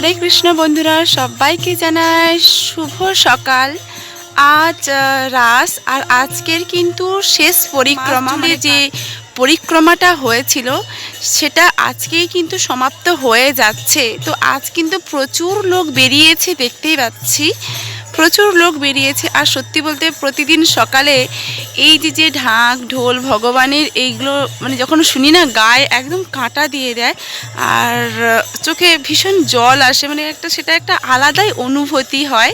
হরে কৃষ্ণ বন্ধুরা সবাইকে জানাই শুভ সকাল। আজ রাস আর আজকের কিন্তু শেষ পরিক্রমা মানে যে পরিক্রমাটা হয়েছিল সেটা আজকেই কিন্তু সমাপ্ত হয়ে যাচ্ছে। তো আজ কিন্তু প্রচুর লোক বেরিয়েছে দেখতেই পাচ্ছি। প্রচুর লোক বেরিয়েছে। আর সত্যি বলতে প্রতিদিন সকালে এই যে যে ঢাক, ঢোল, ভগবানের এইগুলো মানে যখন শুনি না, গায়ে একদম কাঁটা দিয়ে দেয়। আর চোখে ভীষণ জল আসে। মানে একটা সেটা একটা আলাদাই অনুভূতি হয়।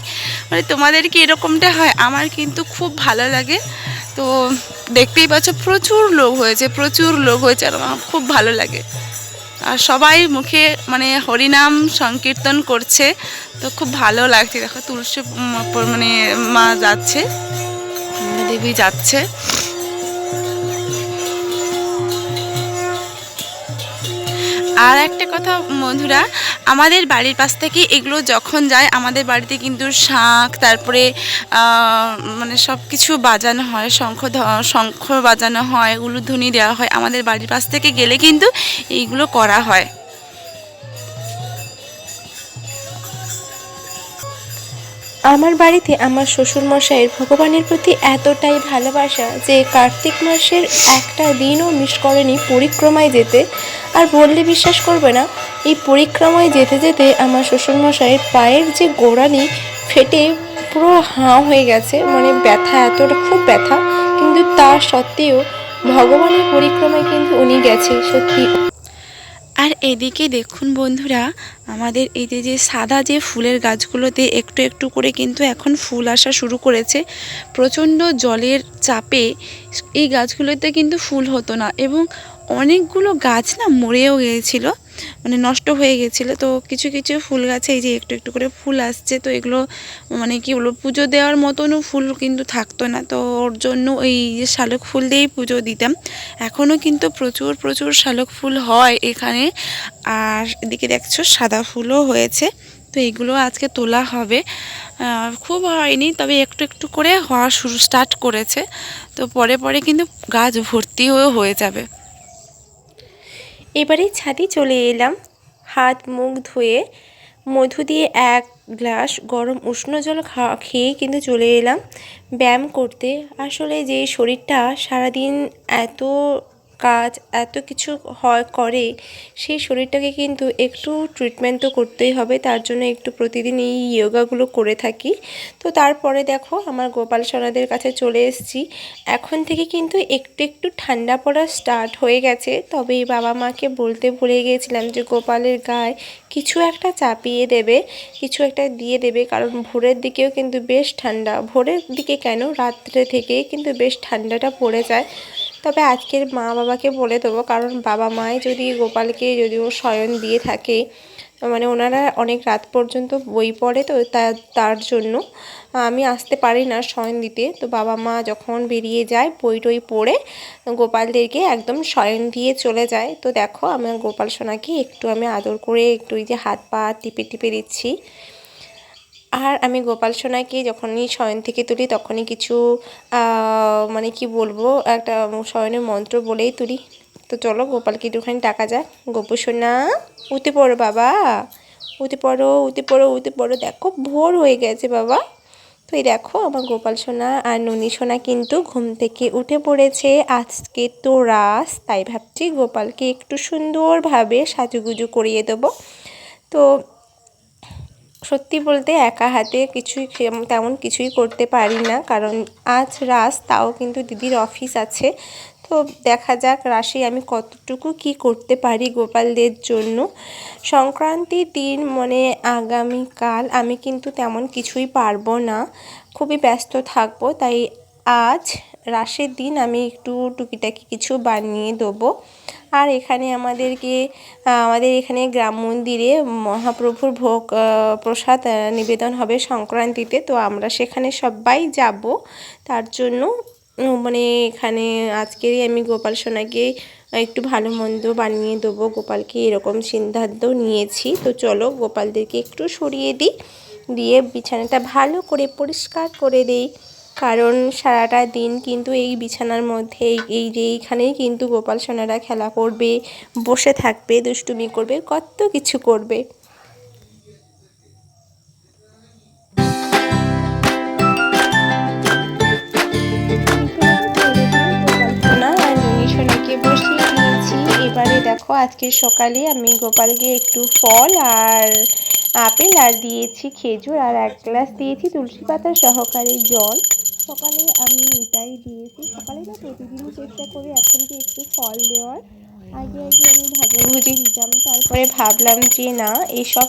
মানে তোমাদের কি এরকমটা হয়? আমার কিন্তু খুব ভালো লাগে। তো দেখতেই পাচ্ছ, প্রচুর লোক হয়েছে, প্রচুর লোক হয়েছে, আর আমার খুব ভালো লাগে। আর সবাই মুখে মানে হরিনাম সংকীর্তন করছে, তো খুব ভালো লাগছে। দেখো তুলসী মানে মা যাচ্ছে, দেবী যাচ্ছে। আর একটা কথা মধুরা আমাদের বাড়ির পাশ থেকে এগুলো যখন যায়, আমাদের বাড়িতে কিন্তু শাঁখ, তারপরে মানে সব কিছু বাজানো হয়, শঙ্খ শঙ্খ বাজানো হয়, উলুধ্বনি দেওয়া হয়। আমাদের বাড়ির পাশ থেকে গেলে কিন্তু এইগুলো করা হয়। আমার বাড়িতে আমার শ্বশুর মশাইয়ের ভগবানের প্রতি এতটাই ভালোবাসা যে কার্তিক মাসের একটা দিনও মিস করেনি পরিক্রমায় যেতে। আর বললে বিশ্বাস করবে না, এই পরিক্রমায় যেতে যেতে আমার শ্বশুর মশাইয়ের পায়ের যে গোড়ালি ফেটে পুরো হাঁ হয়ে গেছে মানে ব্যথা এতটা, খুব ব্যথা। কিন্তু তা সত্ত্বেও ভগবানের পরিক্রমায় কিন্তু উনি গেছে, সত্যি। আর এদিকে দেখুন বন্ধুরা, আমাদের এই যে সাদা যে ফুলের গাছগুলোতে একটু একটু করে কিন্তু এখন ফুল আসা শুরু করেছে। প্রচণ্ড জলের চাপে এই গাছগুলোতে কিন্তু ফুল হতো না এবং অনেকগুলো গাছ না মরেও গিয়েছিল। মানে নষ্ট হয়ে গেছিল। তো কিছু কিছু ফুল গাছে এই যে একটু একটু করে ফুল আসছে, তো এগুলো মানে কি বলব, পুজো দেওয়ার মতনও ফুল কিন্তু থাকতো না। তো ওর জন্য ওই যে শালক ফুল দিয়েই পুজো দিতাম। এখনও কিন্তু প্রচুর প্রচুর শালক ফুল হয় এখানে। আর এদিকে দেখছ, সাদা ফুলও হয়েছে। তো এগুলো আজকে তোলা হবে। খুব হয়নি, তবে একটু একটু করে হওয়া শুরু, স্টার্ট করেছে। তো পরে পরে কিন্তু গাছ ভর্তি হয়ে হয়ে যাবে। এবারে ছাদে চলে এলাম। হাত, মুখ ধুয়ে মধু দিয়ে এক গ্লাস গরম উষ্ণ জল খেয়ে কিন্তু চলে এলাম। ব্যায়াম করতে। আসলে যে শরীরটা সারাদিন এত কাজ এত কিছু হয়, করে, সেই শরীরটাকে কিন্তু একটু ট্রিটমেন্ট তো করতেই হবে। তার জন্য একটু প্রতিদিন এই ইয়োগাগুলো করে থাকি। তো তারপরে দেখো, আমার গোপাল সোনাদের কাছে চলে এসেছি। এখন থেকে কিন্তু একটু একটু ঠান্ডা পড়া স্টার্ট হয়ে গেছে। তবে বাবা মাকে বলতে ভুলে গিয়েছিলাম যে গোপালের গায়ে কিছু একটা চাপিয়ে দেবে, কিছু একটা দিয়ে দেবে। কারণ ভোরের দিকেও কিন্তু বেশ ঠান্ডা। ভোরের দিকে কেন? রাত্রে থেকে কিন্তু বেশ ঠান্ডাটা পড়ে যায়। তবে আজকের মা বাবাকে বলে দেবো, কারণ বাবা মায় যদি গোপালকে যদিও শয়ন দিয়ে থাকে মানে ওনারা অনেক রাত পর্যন্ত বই পড়ে তো তার জন্য। আমি আসতে পারি না শয়ন দিতে। তো বাবা মা যখন বেরিয়ে যায় বই টই পড়ে, গোপালদেরকে একদম শয়ন দিয়ে চলে যায়। তো দেখো, আমার গোপাল সোনাকে একটু আমি আদর করে একটু এই যে হাত পা টিপে টিপে দিচ্ছি। আর আমি গোপাল সোনাকে যখনই শয়ন থেকে তুলি, তখনই কিছু মানে কি বলব, একটা শয়নের মন্ত্র বলেই তুলি। তো চলো গোপালকে একটুখানি টাকা যাক। গোপু সোনা, উঠে পড়ো বাবা। উঠে পড়ো উঠে পড়ো উঠে পড়ো। দেখো ভোর হয়ে গেছে বাবা। তো এই দেখো আমার গোপাল সোনা আর ননী সোনা কিন্তু ঘুম থেকে উঠে পড়েছে। আজকে তো রাস, তাই ভাবছি গোপালকে একটু সুন্দরভাবে সাজুগুজু করিয়ে দেবো। তো সত্যি বলতে একা হাতে কিছুই তেমন কিছুই করতে পারি না, কারণ আজ রাস, তাও কিন্তু দিদির অফিস আছে। তো দেখা যাক রাশি আমি কতটুকু কি করতে পারি গোপালদের জন্য। সংক্রান্তির দিন মানে আগামীকাল আমি কিন্তু তেমন কিছুই পারব না। খুবই ব্যস্ত থাকব, তাই আজ রাসের দিন আমি একটু টুকিটাকি কিছু বানিয়ে দেবো। আর এখানে আমাদেরকে আমাদের এখানে গ্রাম মন্দিরে মহাপ্রভুর ভোগ প্রসাদ নিবেদন হবে সংক্রান্তিতে। তো আমরা সেখানে সবাই যাব। তার জন্য মানে এখানে আজকেরই আমি গোপাল সোনাকে একটু ভালো মন্দ বানিয়ে দেবো। গোপালকে এরকম সিদ্ধান্ত নিয়েছি। তো চলো গোপালদেরকে একটু সরিয়ে দিই। দিয়ে বিছানাটা ভালো করে পরিষ্কার করে দিই। কারণ সারাটা দিন কিন্তু এই বিছানার মধ্যে, এই যে এইখানেই কিন্তু গোপাল সোনারা খেলা করবে, বসে থাকবে, দুষ্টুমি করবে, কত কিছু করবে। এবারে দেখো, আজকে সকালে আমি গোপালকে একটু ফল আর আপেল আর দিয়েছি খেজুর আর এক গ্লাস দিয়েছি, তুলসী পাতা সহকারে জল। সকালে আমি এটাই দিয়েছি। সকালে না প্রতিদিনই চেষ্টা করি এখনকে একটু ফল দেওয়ার। আগে আগে আমি ভাজাভুজি দিতাম তারপরে ভাবলাম যে না এসব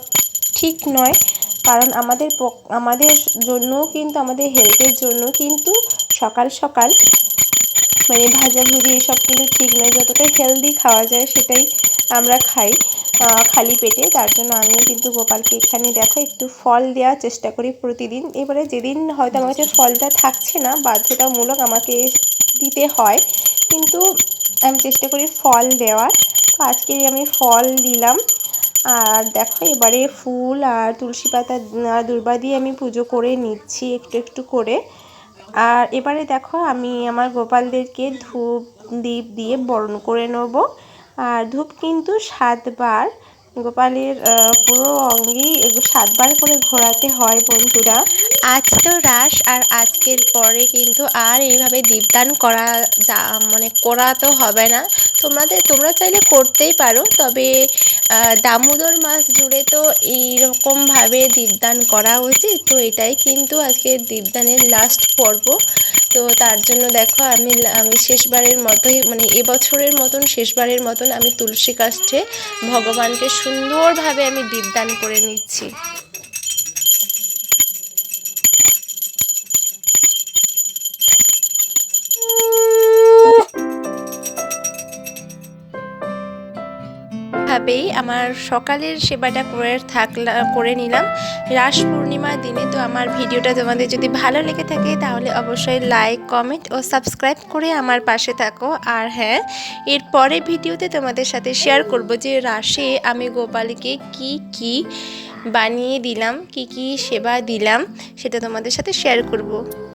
ঠিক নয়। কারণ আমাদের আমাদের জন্য কিন্তু আমাদের হেলথের জন্য কিন্তু সকাল সকাল মানে ভাজাভুজি এসব কিন্তু ঠিক নয়। যতটা হেলদি খাওয়া যায় সেটাই আমরা খাই। খালি পেটে। তার জন্য আমিও কিন্তু গোপালকে এখানে দেখো একটু ফল দেওয়ার চেষ্টা করি প্রতিদিন। এবারে যেদিন হয়তো আমার কাছে ফলটা থাকছে না, বাধ্যতামূলক আমাকে দিতে হয়। কিন্তু আমি চেষ্টা করি ফল দেওয়ার। তো আজকে আমি ফল দিলাম। আর দেখো এবারে ফুল আর তুলসী পাতা দুর্বা দিয়ে আমি পুজো করে নিচ্ছি একটু একটু করে। আর এবারে দেখো আমি আমার গোপালদেরকে ধূপ, দীপ দিয়ে বরণ করে নেব। আর ধূপ কিন্তু সাতবার। গোপালের পুরো অঙ্গেই সাতবার করে ঘোরাতে হয় বন্ধুরা। আজ তো রাস, আর আজকের পরে কিন্তু আর এইভাবে দীপদান করা যা মানে করা তো হবে না। তোমাদের, তোমরা চাইলে করতেই পারো, তবে দামোদর মাস জুড়ে তো এইরকমভাবে দীপদান করা উচিত। তো এটাই কিন্তু আজকে দীপদানের লাস্ট পর্ব। তো তার জন্য দেখো আমি আমি শেষবারের মতোই মানে এবছরের মতন, শেষবারের মতন আমি তুলসী কাষ্ঠে ভগবানকে সুন্দরভাবে আমি দীপদান করে নিচ্ছি। ভাবেই আমার সকালের সেবাটা করে থাকলা, করে নিলাম। রাস পূর্ণিমার দিনে তো আমার ভিডিওটা তোমাদের যদি ভালো লেগে থাকে তাহলে অবশ্যই লাইক কমেন্ট ও সাবস্ক্রাইব করে আমার পাশে থাকো। আর হ্যাঁ এর পরে ভিডিওতে তোমাদের সাথে শেয়ার করব যে রাসে আমি গোপালকে কি কি বানিয়ে দিলাম, কি কি সেবা দিলাম, সেটা তোমাদের সাথে শেয়ার করব।